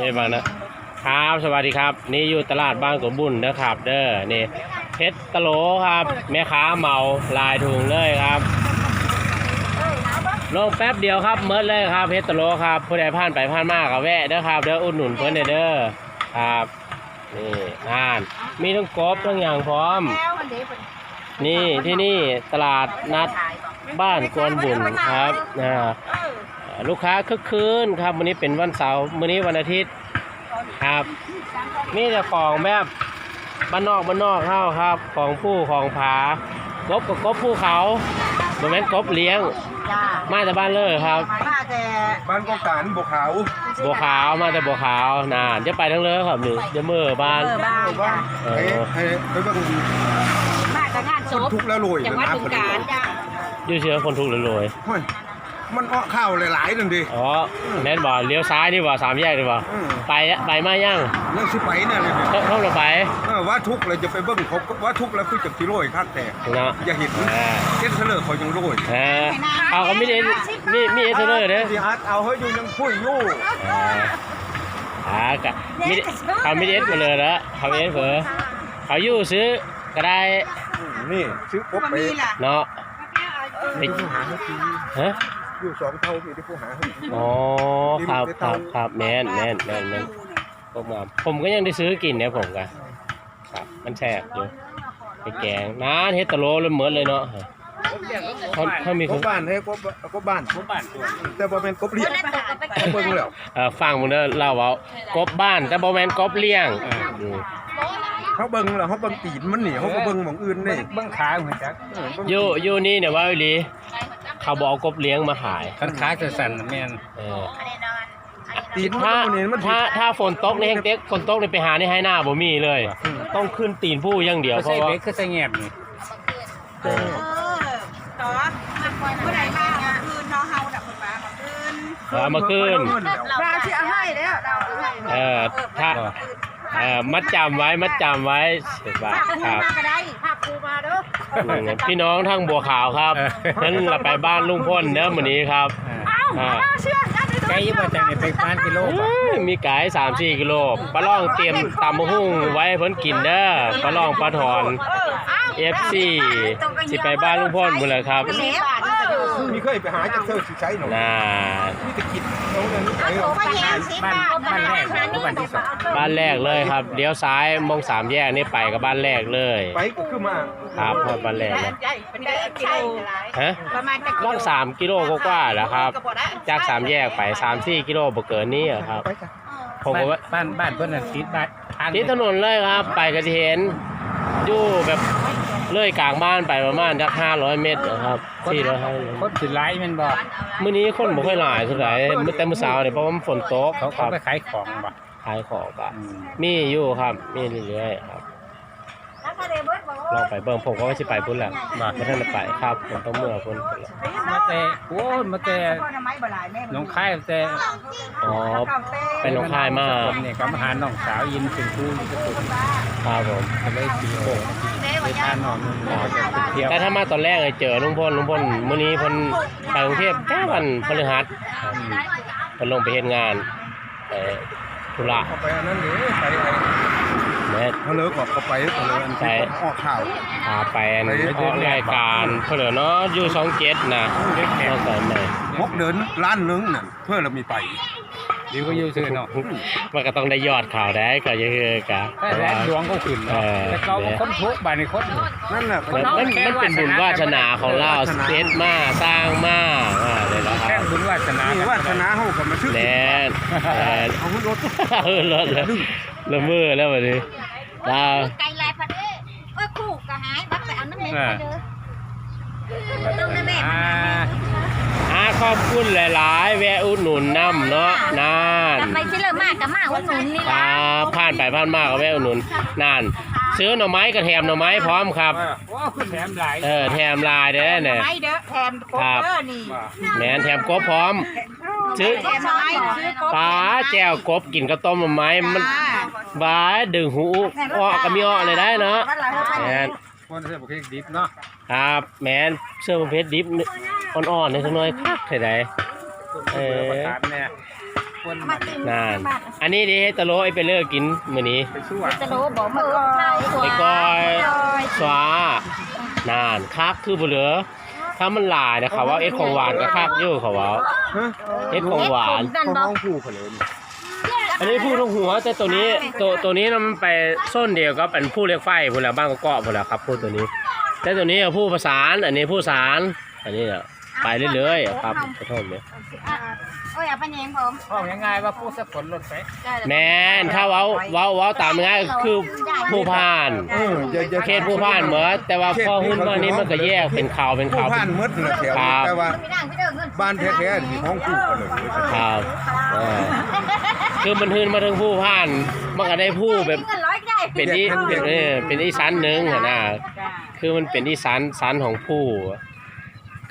นี่บางนะครับสวัสดีครับ นี่อยู่ตลาดบ้านกบบุญนะครับ เด้อนี่เพชรตะโลครับ แม่ค้าเมาลายถุงเลยครับลงแป๊บเดียวครับเมิดเลยครับเพชรตะโลครับผู้ใดผ่านไปผ่านมาก็แวะเด้อครับเด้ออุดหนุนเพิ่นเด้อครับนี่อ่านมีทั้งกบทั้งอย่างพร้อม นี่ที่นี่ตลาดนัดบ้านกวนบุญครับนะ ลูกค้าคึกคืนครับวันนี้เป็นวันเสาร์วันนี้วันอาทิตย์ครับ นี่จะของแบบบ้านนอกบ้านนอกเข้าครับ ของผู้ของผากบกับกบผู้เขาบนแม่นกบเลี้ยง จ้ามาจากบ้านเลยครับมาแต่บ้านกองการบวขาวบัวขาวมาจากบัวขาวนานจะไปทั้งเลยครับนี่จะเมื่อบ้าน เออบ้านจ้าเอให้อให้ไปเบิ่งมาแต่งานศคนพทุกข์แล้วรวยจังหวัดบึงกาฬจ้า อยู่เชื้อคนทุกข์เลยรวยเฮ้ย มันอ้อข้าวหลายๆนั่นดิอ๋อแน่นบ่เลี้ยวซ้ายนี่บ่สามแยกนี่บ่อืมไปอะไปมายังเรื่องสิไปเนี่ยเลยดิเข้าเข้าเราไปเออว่าทุกข์เลยจะไปเบิ่งเขาว่าทุกข์แล้วคือจะสิโรยคักแต่เนาะอย่าเห็นอ่าเจ็ดเทเลอร์เขายังโรยอ่าเอาก็มีเอมีมีเอเทเลอร์เด้อสิฮัทเอาเฮ้ยอยู่ยังคุยอยู่อ่าอ่ากะมีเขามีเอสมาเลยแล้วเขามีเอสเผลอเขาอยู่ซื้อก็ได้อืมนี่ซื้อกบไปเนาะไปผู้หาให้ทีฮะ อยู่สองเท่ามีที่ผู้หาให้ อ๋อครับครับครับแม่นแม่นแม่นแม่นพวกมาผมก็ยังได้ซื้อกินเนี่ยผมก็ครับ มันแซ่บอยู่ไปแกงน้าเฮ็ดตะโลเลยเหมือนเลยเนาะเขาเขามีกคนบบ้านให้กบกบบ้านกบบ้านแต่บ่เป็นกบเลี้ยงเบิ่งแล้วเอ่อฟังมึงเด้อเล่าเว้ากบบ้าน แต่บ่แม่นกบเลี้ยงอืมเขาเบิ่งแล้วเขาเบิ่งตีนมันนี่เขาก็เบิ่งหม่องอื่นนี่เบิ้งขาเหมือนจัก เออเบิ่งอยู่อยู่นี่เนี่ยว่าอีหลี เขาบอกเอากบเลี้ยงมาขายคันขาจะสั่นน่ะแม่นเออตีนมันถ้ามันนี่มันถ้าถ้าฝนตกในแห้งเต็กฝนตกในไปหาในให้หน้าบ่มีเลย ต้องขึ้นตีนผู้อย่างเดียวก็เพใส่ราะว่าเบ็ดก็ใส่แงบนี่เออต่อผู้ใดมาคืนเนาะเฮาดับคนมาคืนเอามาขึ้นเราที่เอาให้แล้วเราเอาให้เออถ้า เออมัดจำไว้มัดจำไว้สิบบาทครับมาก็ได้ภาคครูมาเด้ออืมพี่น้องทั้งบัวขาวครับนั้นเราไปบ้านลุงพ่นเด้อมื้อนี้ครับอ่าอ่าเชื่อกันเลยไกลอยู่บ่จังนี่ไปปานกิโลบ่เอ้ยมีไก่สามสี่กิโลปลาล่องเตรียมตำมะฮุ่งไว้ให้เพิ่นกินเด้อปลาล่องปลาถอน FC สิไปบ้านลุงพ่นหมดเลยครับเล็บเออมีเคยไปหาจากเธอสิใช้หนอน่า มีแต่กิน เอาเงินไปเอาเอาไปแย่สิบบาทบ้านแรกบ่หรือบ้านที่สองบ้านแรกเลยครับเลี้ยวซ้ายมองสามแยกนี่ไปกับบ้านแรกเลยไปก็คือมาครับพอบ้านแรกเลยเป็นได้กิโลฮะประมาณจะล่องสามกิโลกว่าๆแหล้วครับ จากสามแยกไปสามสี่กิโลบ่เกินนี้อะครับไปจ้ะผมก็ว่าบ้านบ้านเพิ่นน่ะติดบ้านทางที่ถนนเลยครับ ไปก็จะเห็นอยู่แบบ เลื่อยกลางบ้านไปประมาณจักห้าร้อยเมตรนะครับคนที่เราให้คนสิหลายแม่นบ่มื้อนี้คนบ่ค่อยหลายเท่าไหร่มื้อแต่มื้อเช้าเนี่ยเพราะว่ามันฝนตกเขาคเขารับไปขายของบ่ขายของก็อืมมีอยู่ครับ มีเรื่อยๆครับลองไปเบิ่งผมก็ว่าสิไปพุ่นแหละบ่ทันได้ไปครับผมต้องเมื่อพุ่นไปแล้วมาแต่โอ้ยมาแต่หน้องคายแต่อ๋อเป็นน้องคายมาผมเนี่ยก็มาหาน้องสาวยินเป็นครูอยู่กับผมครับผมก็เลยสิโอ้ ไปพาน้องนึงมาจะไปเที่ยวแต่ถ้ามาตอนแรกเลยเจอลุงพลลุงพลมื้อนี้เพิ่นไปกรุงเทพแค่วันพฤหัสอืมเพิ่นลงไปเฮ็ดงานเอ่อธุระเอาไปอันนั้นเด้ไปไอ้แม่เขาเลิกออกเขาไปเขาเลยอันที่ออกข่าวพาไปอันออกรายการเพิ่นเหรอเนาะอยู่27นะนอกจากไหนงบเดินล้านหนึงน่ะเพื่อเรามีไป ดิวก็อยู่ซื่อเนาะมันก็ต้องได้ยอดข่าวได้ก็ยังคือกะแต่แรงดวงก็ขึ้นเอเนาะอแต่เขาก็คนทุกข์บ้านนี่คนนั่นแหละมันมันมันเป็นบุญวาสนาของเราเซตมาสร้างมาอ่าเลยนะคแค่รับบุญวาสนานี่วาสนาเฮาก็มาซื้อแน่นแน่นเอารถเออรถเลยละมือแล้ววันนี้ดาวไกลลายพัดเอ้ยเอ้ยคู่ก็หายบักไปเอาน้ำเม็ดไปเด้อต้องน้ำเม็ด อ่าอาขอบคุณหลาย ๆ แวะอุดหนุนน้ำเนาะนานทำไมที่เลิกมากกับมากว่าหนุนนี่คล่ะรับผ่านไปผ่านมาก็แวะอุดหนุนนาน ซื้อหน่อไม้กับแถมหน่อไม้พร้อมครับ โอ้คุณแถมหลายเออแถมลายเด้อเนี่ย ไม่เด้อแทนโคเด้อนี่แหมนแถมกบพร้อม ซื้อแทนไม้ซื้อกบปลาแจ่วกบกินกับต้มหน่อไม้มันบาดึงหูอ้อก็มีอ้อเลยได้เนาะแมน คนเสื้อบุคลิกดิบเนาะครับแมนเสื้อประเภทดิฟอ่อนๆในสักหน่อยคักเท่าไหร่เออประกาศเนี่ยโอ้มากินนาน อันนี้ดิเฮดตะโลไอ้ไปเลิกกินมื้อนี้ ไปสู้จะรู้บอกมาก่อนไอ้กอยสวานานคักคือบ่เหลือ ถ้ามันหลายนะเขาว่าเอ็ดของหวานก็คักอยู่เขาว่าฮะเอ็ดของหวานนั่นของบอน้กองผู้เขาเลยนี่ อันนี้พูดตรงหัวแต่ตัวนี้ตัวตัวนี้นะมันไปส้นเดียวก็เป็นผู้เรียกไฟพุ่นละบ้างก็เกาะพุ่นละครับพูดตัวนี้ แต่ตัวนี้พูดภาษาอันนี้ผู้สารอันนี้เนาะ ไปเรื่อยๆอะครับขอโทษเนี่ยโอ้ยเอาไปแยงผมห้องยังไงว่าผู้สะกดรถไปแมนถ้าเว้าเว้าเว้าตามง่ายก็คือผู้ผ่านเอออย่าอย่าเขตผู้ผ่านเหมือนแต่ว่าพอหุ้นมานี้มันก็แยกเป็นข่าวเป็นผู้ข่าวผ่านหมดนะแถวครันี้บแต่ว่าไม่ได้ไม่ได้เงินบ้านแท้ๆที่ห้องผู้เขาเลยครับเออคือมันหื้นมาถึงผู้ผ่านมันก็ได้ผู้แบบเงินร้อยได้เป็นอีเออเป็นอีสานหนึ่งอะนะคือมันเป็นอีสานสานของผู้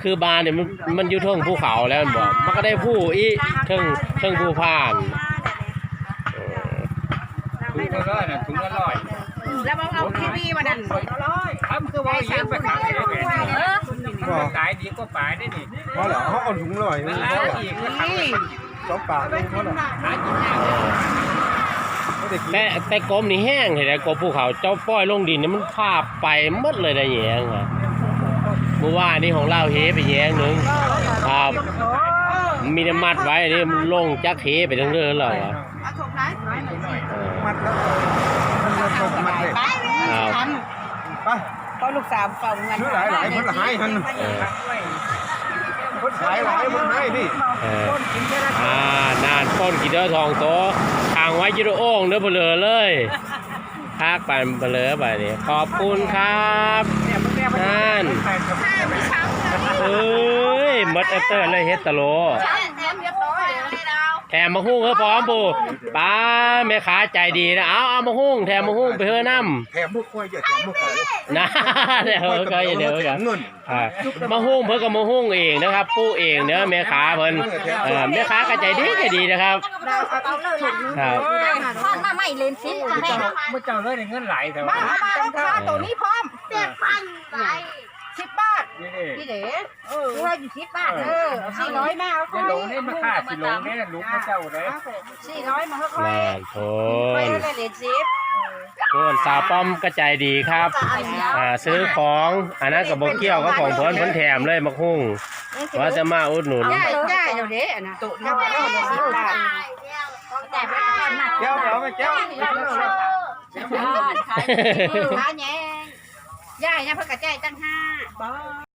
คือบานเนี่ยมันมันอยู่เทิงภูเขาแล้วมันบอกมันก็ได้ผู้อีเทิงเทิงผู้ผ่านเออถุงละร้อยน่ะถุงละร้อยแล้วมาเอาทีวีมาดันทำคือว่าเยอะไปขายได้ไงเออมันขายดีก็ขายได้นี่เพราะเหรอเขาเอาถุงลอยนั่นี่นแหละเพราะเหรออีกก็ขายสองปากนี่เพราะเหรอหากินยากไม่ได้กินแต่แต่กรมนี่แห้งเห็นไหมกรมภูเขาเจ้าป้อยลงดินนี่มันพาไปหมดเลยได้แยงอะเมื่อวานนี้ของเราเฮไปแยงหนึ่งครับมีน้ำมัดไว้อันี่มันลงจักเฮไปทั้งเรื่องเลยเหนเอมัดแล้วมันเรายไปครับไปลูกสาวเฝ้าเงินหลายหลายคนหลายหันเออคนขายหลายคนให้นี่เอออ่านานป้นกี่เด้อทองโตทางไว้อยูโรโอ่งเด้อเบลอเลยพากไปเบลอไปนี่ขอบคุณครับนั่น เอ้ยหมดเอเตอร์เลยเฮ็ดตะโลแถมเรียบร้อยเลยเราแถมมาหุ้งเฮ้อพร้อมปูป้าแม่ค้าใจดีนะเอาเอามาหุ้งแถมมาหุ้งไปเฮ้อน้แถมพวกควายอย่าแถมพวกเขาำนะเดี๋ยวก็อย่าเดี๋ยวกันเงินอ่ามาหุ้งเพิ่นก็มาหุ้งเองนะครับปูเองเนื้อะแม่ค้าเพิ่นเออแม่ค้าก็ใจดีใจดีนะครับเราเอาเลยนะครับทอดมาไม่เลนซิแม่เมื่อเจ้าเลยได้เงินหลายแต่ว่ามาเอามาเอาค่าตัวนี้พร้อมเจ็ดพันไปสิบบาท นี่พี่เด๋เออว่าอยู่สิบบาทเออสี่ร้อยมาเอาจะลงนี่มาค่าสิลงนี่ลูกพระเจ้าเลยสี่ร้อยมาค่อยนั่นโทไปนเลยเหรียญสิบโทนสาวป้อมก็ใจดีครับอ่าซื้อของอันนั้นก็บ่เกี่ยวกับของเพิ่นเพิ่นแถมเลยมาหุ้งว่าจะมาอุดหนุนได้ได้เดี๋ยวเด๋อะนะตุ่นเอาไปเอาเหรียญสิบบาทแต่ไม่ได้มาแก้วเดี๋ยวไปแก้วขาแยงย่ายนะเพื่อกระจายตั้งห้า